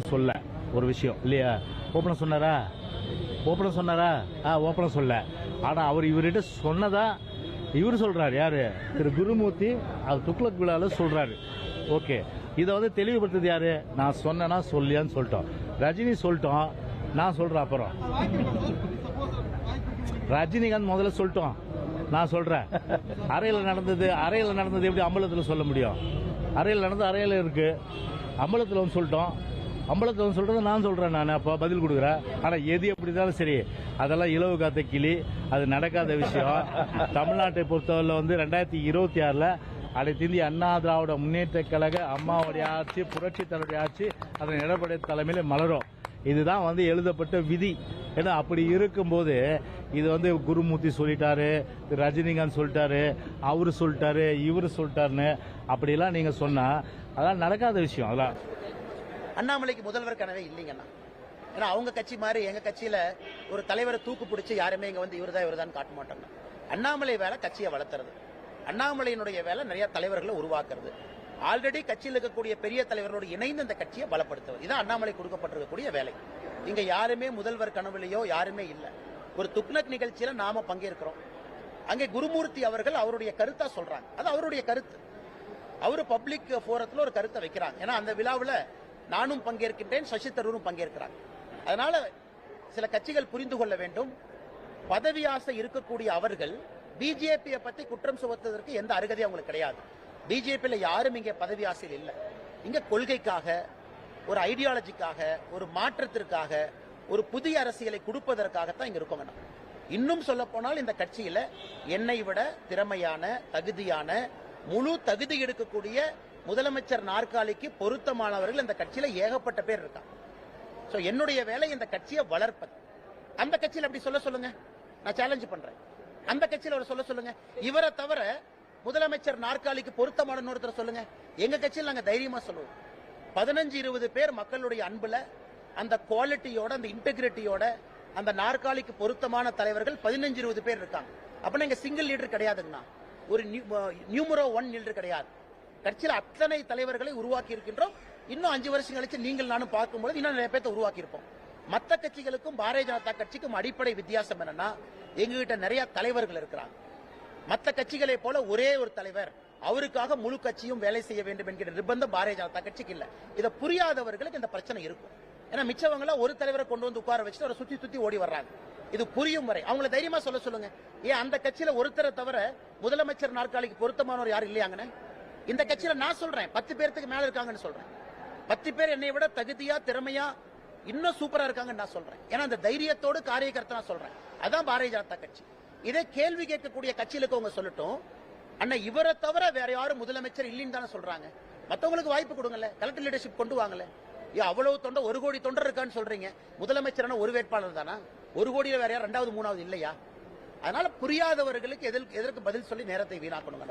சொல்ல ஒரு விஷயம் இல்லையா? ஓப்பனா சொன்னாரா? ஓப்பனா சொன்னாரா? ஆ ஓப்பனா சொல்ல. ஆனா அவர் இவர்கிட்ட சொன்னதா இவர் சொல்றாரு யாரு? திரு குருமூர்த்தி அது துக்ளக் விழால சொல்றாரு. ஓகே. இதை வந்து தெளிவுபடுத்துறது யாரு? நான் சொன்னேன்னா சொல்லியான்னு சொல்லிட்டோம். ரஜினி சொல்லிட்டோம். நான் சொல்றேன் அப்புறம். ரஜினிகாந்த் முதல்ல சொல்லிட்டோம். நான் சொல்றேன். அறையில் நடந்தது அறையில் நடந்தது எப்படி அம்பலத்தில் சொல்ல முடியும்? அறையில் நடந்தது அறையில் இருக்கு. அம்பலத்தில் வந்து சொல்லிட்டோம். அம்பலத்தில் வந்து சொல்றது நான் சொல்றேன் நான். அப்போ பதில் கொடுக்குறேன் ஆனால் எது எப்படி இருந்தாலும் சரி அதெல்லாம் இலவு காத்த கிளி அது நடக்காத விஷயம். தமிழ்நாட்டை பொறுத்தவரை வந்து ரெண்டாயிரத்தி இருபத்தி ஆறில் அனைத்து இந்திய அண்ணா திராவிட முன்னேற்ற கழக அம்மாவுடைய ஆட்சி புரட்சி தலைவருடைய ஆட்சி அதன் எடப்பாடி தலைமையில மலரும். இதுதான் வந்து எழுதப்பட்ட விதி. ஏன்னா அப்படி இருக்கும்போது இது வந்து குருமூர்த்தி சொல்லிட்டாரு ரஜினிகாந்த் சொல்லிட்டாரு அவரு சொல்லிட்டாரு இவரு சொல்லிட்டாருன்னு அப்படிலாம் நீங்க சொன்னா அதெல்லாம் நடக்காத விஷயம். அதெல்லாம் அண்ணாமலைக்கு முதல்வர் கனவே இல்லைங்கண்ணா. ஏன்னா அவங்க கட்சி மாதிரி எங்க கட்சியில ஒரு தலைவரை தூக்கு பிடிச்சி யாருமே இங்க வந்து இவர்தான் இவர்தான் காட்ட மாட்டாங்க அண்ணாமலை வேலை கட்சியை வளர்த்துறது. அண்ணாமலையினுடைய வேலை நிறைய தலைவர்களை உருவாக்குறது. ஆல்ரெடி கட்சியில் இருக்கக்கூடிய பெரிய தலைவர்களோடு இணைந்து அந்த கட்சியை பலப்படுத்துவது. இதான் அண்ணாமலை கொடுக்கப்பட்டிருக்கக்கூடிய வேலை. இங்க யாருமே முதல்வர் கனவுலையோ யாருமே இல்லை. ஒரு துக்னக் நிகழ்ச்சியில நாம பங்கேற்கிறோம். அங்கே குருமூர்த்தி அவர்கள் அவருடைய கருத்தா சொல்றாங்க. அது அவருடைய கருத்து. அவரு பப்ளிக் போரத்தில் ஒரு கருத்தை வைக்கிறாங்க. ஏன்னா அந்த விழாவில் நானும் பங்கேற்கின்றேன் சசி தரூரும் பங்கேற்கிறாங்க அதனால சில கட்சிகள் புரிந்து கொள்ள வேண்டும். பதவி ஆசை இருக்கக்கூடிய அவர்கள் பிஜேபியை பத்தி குற்றம் சுமத்துவதற்கு எந்த அருகதையும் அவங்களுக்கு கிடையாது. பிஜேபியில யாரும் இங்கே பதவி ஆசையில் இல்லை. இங்க கொள்கைக்காக ஒரு ஐடியாலஜிக்காக ஒரு மாற்றத்திற்காக ஒரு புதிய அரசியலை கொடுப்பதற்காகத்தான் இங்க இருக்கோங்க இன்னும் சொல்ல போனால் இந்த கட்சியில என்னை விட திறமையான தகுதியான முழு தகுதி எடுக்கக்கூடிய முதலமைச்சர் நாற்காலிக்கு பொருத்தமானவர்கள் இந்த கட்சியில ஏகப்பட்ட பேர் இருக்காங்க. ஸோ என்னுடைய வேலை இந்த கட்சியை வளர்ப்பது. அந்த கட்சியில் அப்படி சொல்ல சொல்லுங்க. நான் சேலஞ்சு பண்றேன். அந்த கட்சியில் அவரை சொல்ல சொல்லுங்க. இவரை தவிர முதலமைச்சர் நாற்காலிக்கு பொருத்தமான ஒருத்தர் சொல்லுங்க. எங்க கட்சியில் நாங்க தைரியமா சொல்லுவோம். பதினஞ்சு இருபது பேர் மக்களுடைய அன்புல அந்த குவாலிட்டியோட அந்த இன்டெகிரிட்டியோட அந்த நாற்காலிக்கு பொருத்தமான தலைவர்கள் பதினஞ்சு இருபது பேர் இருக்காங்க. அப்படின்னா இங்க சிங்கிள் லீடர் கிடையாதுங்கண்ணா. ஒரு நியூமரோ ஒன் லீடர் கிடையாது. கட்சியில் அத்தனை தலைவர்களை உருவாக்கி இருக்கின்றோம். இன்னும் அஞ்சு வருஷம் கழிச்சு நீங்கள் நானும் பார்க்கும்போது இன்னும் நிறைய பேர்த்த உருவாக்கி இருப்போம் மற்ற கட்சிகளுக்கும் பாரதிய ஜனதா கட்சிக்கும் அடிப்படை வித்தியாசம் என்னன்னா எங்ககிட்ட நிறைய தலைவர்கள் இருக்கிறாங்க. மற்ற கட்சிகளை போல ஒரே ஒரு தலைவர் அவருக்காக முழு கட்சியும் வேலை செய்ய வேண்டும் என்கிற நிர்பந்தம் பாரதிய ஜனதா கட்சிக்கு இல்ல. இதை புரியாதவர்களுக்கு இந்த பிரச்சனை இருக்கும். ஏன்னா மிச்சவங்கள ஒரு தலைவரை கொண்டு வந்து உட்கார வச்சுட்டு அவரை சுத்தி சுத்தி ஓடி வர்றாங்க. இது புரியும் வரை. அவங்கள தைரியமா சொல்ல சொல்லுங்க. ஏன் அந்த கட்சியில ஒருத்தரை தவிர முதலமைச்சர் நாற்காலிக்கு பொருத்தமானவர் யாரும் இல்லையாங்கன்னு இந்த கட்சியில நான் சொல்றேன். பத்து பேர்த்துக்கு மேல இருக்காங்கன்னு சொல்றேன். பத்து பேர் என்னை விட தகுதியா திறமையா இன்னும் சூப்பரா இருக்காங்கன்னு நான் சொல்றேன். ஏன்னா அந்த தைரியத்தோடு காரியகர்த்தா நான் சொல்றேன். அதான் பாரதிய ஜனதா கட்சி. இதே கேள்வி கேட்கக்கூடிய கட்சியில இருக்கவங்க சொல்லட்டும். அண்ணா இவரை தவிர வேற யாரும் முதலமைச்சர் இல்லைன்னு தானே சொல்றாங்க. மத்தவங்களுக்கு வாய்ப்பு கொடுங்கல்ல. கலெக்டர் லீடர்ஷிப் கொண்டு வாங்கல அவ்வளவு தொண்டை ஒரு கோடி தொண்டர் இருக்கான்னு சொல்றீங்க. முதலமைச்சரான ஒரு வேட்பாளர் தானா? ஒரு கோடியில வேற யார் ரெண்டாவது மூணாவது இல்லையா? அதனால புரியாதவர்களுக்கு எதற்கு எதற்கு பதில் சொல்லி நேரத்தை வீணாக்கணும்